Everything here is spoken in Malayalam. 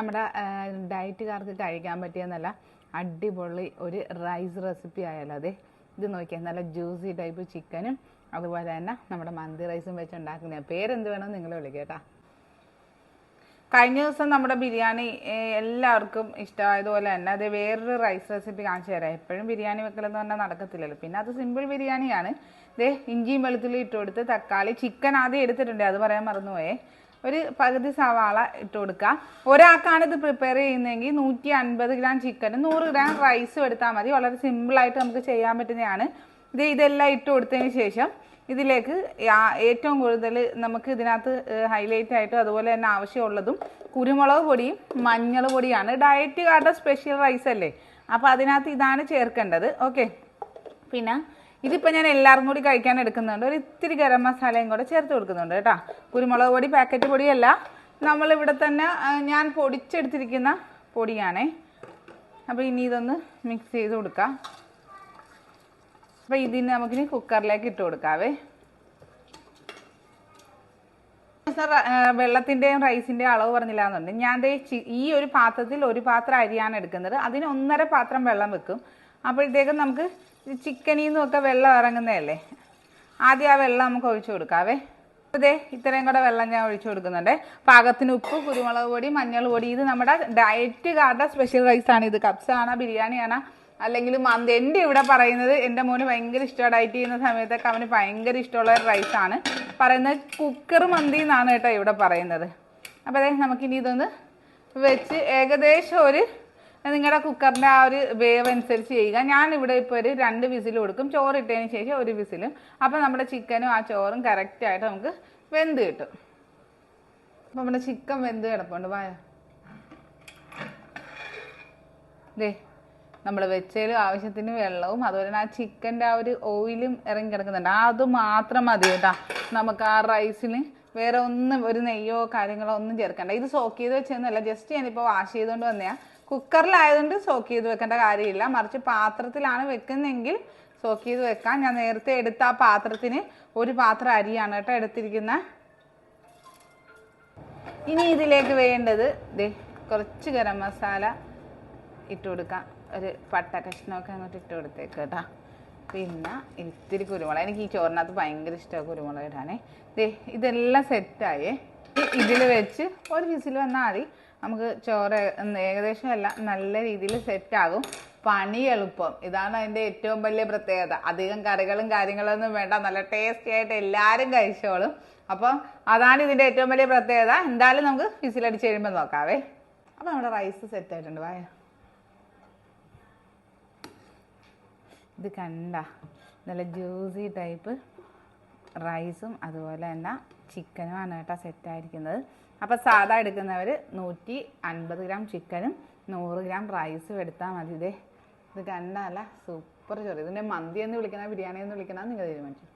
നമ്മുടെ ഡയറ്റുകാർക്ക് കഴിക്കാൻ പറ്റിയെന്നല്ല അടിപൊളി ഒരു റൈസ് റെസിപ്പി ആയാലും അതെ. ഇത് നോക്കിയാൽ നല്ല ജ്യൂസി ടൈപ്പ് ചിക്കനും അതുപോലെ തന്നെ നമ്മുടെ മന്തി റൈസും വെച്ച് ഉണ്ടാക്കുന്ന പേരെന്ത് വേണം നിങ്ങൾ വിളിക്കേട്ടാ കഴിഞ്ഞ ദിവസം നമ്മുടെ ബിരിയാണി എല്ലാവർക്കും ഇഷ്ടമായതുപോലെ തന്നെ അത് വേറൊരു റൈസ് റെസിപ്പി കാണിച്ചു തരാം. എപ്പോഴും ബിരിയാണി വെക്കലെന്ന് പറഞ്ഞാൽ നടക്കത്തില്ലല്ലോ. പിന്നെ അത് സിമ്പിൾ ബിരിയാണിയാണ്. ദേ ഇഞ്ചിയും വെളുത്തുള്ളി ഇട്ട് കൊടുത്ത് തക്കാളി ചിക്കൻ ആദ്യം എടുത്തിട്ടുണ്ട്. അത് പറയാൻ മറന്നുപോയേ. ഒരു പകുതി സവാള ഇട്ട് കൊടുക്കുക. ഒരാൾക്കാണ് ഇത് പ്രിപ്പയർ ചെയ്യുന്നതെങ്കിൽ നൂറ്റി അൻപത് ഗ്രാം ചിക്കനും നൂറ് ഗ്രാം റൈസും എടുത്താൽ മതി. വളരെ സിമ്പിളായിട്ട് നമുക്ക് ചെയ്യാൻ പറ്റുന്നതാണ്. ഇത് ഇതെല്ലാം ഇട്ട് കൊടുത്തതിന് ശേഷം ഇതിലേക്ക് ഏറ്റവും കൂടുതൽ നമുക്ക് ഇതിനകത്ത് ഹൈലൈറ്റ് ആയിട്ടും അതുപോലെ തന്നെ ആവശ്യമുള്ളതും കുരുമുളക് പൊടിയും മഞ്ഞൾ പൊടിയാണ്. ഡയറ്റുകാരുടെ സ്പെഷ്യൽ റൈസ് അല്ലേ? അപ്പോൾ അതിനകത്ത് ഇതാണ് ചേർക്കേണ്ടത്. ഓക്കെ പിന്നെ ഇതിപ്പോൾ ഞാൻ എല്ലാവരും കൂടി കഴിക്കാൻ എടുക്കുന്നുണ്ട്. ഒരു ഇത്തിരി ഗരം മസാലയും കൂടെ ചേർത്ത് കൊടുക്കുന്നുണ്ട് കേട്ടോ. കുരുമുളക് പൊടി പാക്കറ്റ് പൊടിയല്ല. നമ്മളിവിടെ തന്നെ ഞാൻ പൊടിച്ചെടുത്തിരിക്കുന്ന പൊടിയാണേ. അപ്പോൾ ഇനി ഇതൊന്ന് മിക്സ് ചെയ്ത് കൊടുക്കാം. അപ്പോൾ ഇതിന് നമുക്കിനി കുക്കറിലേക്ക് ഇട്ട് കൊടുക്കാവേ. വെള്ളത്തിന്റെയും റൈസിന്റെയും അളവ് പറഞ്ഞില്ല എന്നുണ്ട് ഞാൻ ഈ ഒരു പാത്രത്തിൽ ഒരു പാത്രം അരിയാണ് എടുക്കുന്നത്. അതിന് ഒന്നര പാത്രം വെള്ളം വെക്കും. അപ്പോഴത്തേക്കും നമുക്ക് ചിക്കനിൽ നിന്നൊക്കെ വെള്ളം ഇറങ്ങുന്നതല്ലേ? ആദ്യം ആ വെള്ളം നമുക്ക് ഒഴിച്ചു കൊടുക്കാവേ. അതെ ഇത്രയും കൂടെ വെള്ളം ഞാൻ ഒഴിച്ചു കൊടുക്കുന്നുണ്ട്. പാകത്തിന് ഉപ്പ് കുരുമുളക് പൊടി മഞ്ഞൾ പൊടി ഇത് നമ്മുടെ ഡയറ്റ് ഡയറ്റുകാരുടെ സ്പെഷ്യൽ റൈസ് ആണ്. ഇത് കപ്സ് ബിരിയാണി ആണ് അല്ലെങ്കിൽ മന്തി. എന്റെ ഇവിടെ പറയുന്നത് എന്റെ മോന് ഭയങ്കര ഇഷ്ടമാണ്. ഡയറ്റ് ചെയ്യുന്ന സമയത്തൊക്കെ അവന് ഭയങ്കര ഇഷ്ടമുള്ള ഒരു റൈസാണ് പറയുന്നത് കുക്കർ മന്തി എന്നാണ് കേട്ടോ ഇവിടെ പറയുന്നത്. അപ്പോൾ അതെ നമുക്കിനി ഇതൊന്ന് വെച്ച് ഏകദേശം ഒരു നിങ്ങളുടെ കുക്കറിന്റെ ആ ഒരു വേവ് അനുസരിച്ച് ചെയ്യുക. ഞാൻ ഇവിടെ ഇപ്പോൾ ഒരു രണ്ട് വിസിൽ കൊടുക്കും. ചോറ് ഇട്ടതിന് ശേഷം ഒരു വിസിലും. അപ്പോൾ നമ്മുടെ ചിക്കനും ആ ചോറും കറക്റ്റായിട്ട് നമുക്ക് വെന്ത് കിട്ടും. അപ്പോൾ നമ്മുടെ ചിക്കൻ വെന്ത് കിടപ്പുണ്ട്. വായ ദേ നമ്മൾ വെച്ചതിൽ ആവശ്യത്തിന് വെള്ളവും അതുപോലെ തന്നെ ആ ചിക്കന്റെ ആ ഒരു ഓയിലും ഇറങ്ങി കിടക്കുന്നുണ്ട്. അത് മാത്രം മതി കേട്ടോ. നമുക്ക് ആ റൈസിന് വേറെ ഒന്നും ഒരു നെയ്യോ കാര്യങ്ങളോ ഒന്നും ചേർക്കണ്ട. ഇത് സോക്ക് ചെയ്ത് വെച്ചതെന്നല്ല ജസ്റ്റ് ഞാനിപ്പോൾ വാഷ് ചെയ്തുകൊണ്ട് വന്നയാ. കുക്കറിലായതുകൊണ്ട് സോക്ക് ചെയ്ത് വെക്കേണ്ട കാര്യമില്ല. മറിച്ച് പാത്രത്തിലാണ് വെക്കുന്നതെങ്കിൽ സോക്ക് ചെയ്ത് വെക്കാം. ഞാൻ നേരത്തെ എടുത്ത ആ പാത്രത്തിന് ഒരു പാത്രം അരിയാണ് കേട്ടോ എടുത്തിരിക്കുന്ന. ഇനി ഇതിലേക്ക് വേണ്ടത് ദേ കുറച്ച് ഗരം മസാല ഇട്ട് കൊടുക്കാം. ഒരു പട്ട കഷ്ണമൊക്കെ അങ്ങോട്ട് ഇട്ട് കൊടുത്തേക്ക് കേട്ടോ. പിന്നെ ഇത്തിരി കുരുമുളക്. എനിക്ക് ഈ ചോറിനകത്ത് ഭയങ്കര ഇഷ്ടമാണ് കുരുമുളക് ഇടാനേ. ദേ ഇതെല്ലാം സെറ്റായേ ഇതിൽ വെച്ച് ഒരു വിസിൽ വന്നാൽ മതി. നമുക്ക് ചോറ് ഏകദേശം എല്ലാം നല്ല രീതിയിൽ സെറ്റാകും പണി എളുപ്പം. ഇതാണ് അതിന്റെ ഏറ്റവും വലിയ പ്രത്യേകത. അധികം കറികളും കാര്യങ്ങളൊന്നും വേണ്ട. നല്ല ടേസ്റ്റി ആയിട്ട് എല്ലാവരും കഴിച്ചോളും. അപ്പം അതാണ് ഇതിന്റെ ഏറ്റവും വലിയ പ്രത്യേകത. എന്തായാലും നമുക്ക് ഫിസിലടിച്ച് കഴിയുമ്പോൾ നോക്കാവേ. അപ്പം നമ്മുടെ റൈസ് സെറ്റ് ആയിട്ടുണ്ട്. വായ. ഇത് കണ്ട. നല്ല ജ്യൂസി ടൈപ്പ് റൈസും അതുപോലെ തന്നെ ചിക്കനുമാണ് കേട്ടോ സെറ്റായിരിക്കുന്നത്. അപ്പോൾ സാധാ എടുക്കുന്നവർ നൂറ്റി അൻപത് ഗ്രാം ചിക്കനും നൂറ് ഗ്രാം റൈസും എടുത്താൽ മതി. ഇതേ ഇത് കണ്ടല്ല സൂപ്പർ ചോറ്. ഇതിന്റെ മന്തി എന്ന് വിളിക്കണ ബിരിയാണി എന്ന് വിളിക്കണ നിങ്ങൾ തീരുമാനിച്ചു.